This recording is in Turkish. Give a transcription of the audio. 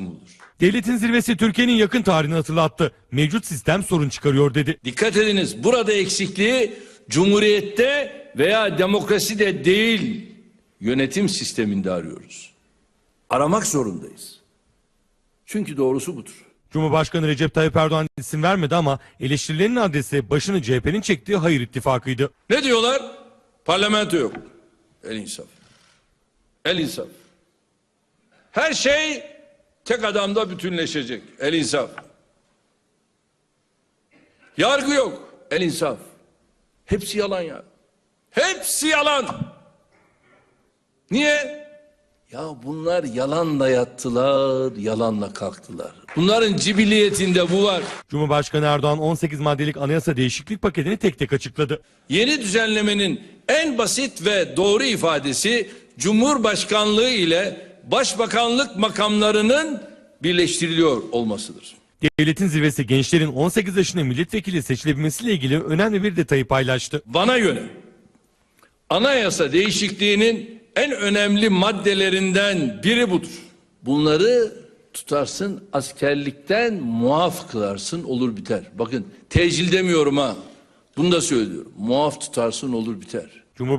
budur. Devletin zirvesi Türkiye'nin yakın tarihini hatırlattı. Mevcut sistem sorun çıkarıyor dedi. Dikkat ediniz burada eksikliği cumhuriyette veya demokraside değil yönetim sisteminde arıyoruz. Aramak zorundayız. Çünkü doğrusu budur. Cumhurbaşkanı Recep Tayyip Erdoğan isim vermedi ama eleştirilerin adresi başını CHP'nin çektiği hayır ittifakıydı. Ne diyorlar? Parlamento yok. El insaf. El insaf. Her şey tek adamda bütünleşecek. El insaf. Yargı yok. El insaf. Hepsi yalan ya. Hepsi yalan. Niye? Ya bunlar yalanla yattılar, yalanla kalktılar. Bunların cibiliyetinde bu var. Cumhurbaşkanı Erdoğan 18 maddelik anayasa değişiklik paketini tek tek açıkladı. Yeni düzenlemenin en basit ve doğru ifadesi Cumhurbaşkanlığı ile Başbakanlık makamlarının birleştiriliyor olmasıdır. Devletin zirvesi gençlerin 18 yaşında milletvekili seçilebilmesiyle ilgili önemli bir detayı paylaştı. Bana göre anayasa değişikliğinin en önemli maddelerinden biri budur. Bunları tutarsın askerlikten muaf kılarsın olur biter. Bakın tecil demiyorum ha. Bunu da söylüyorum. Muaf tutarsın olur biter.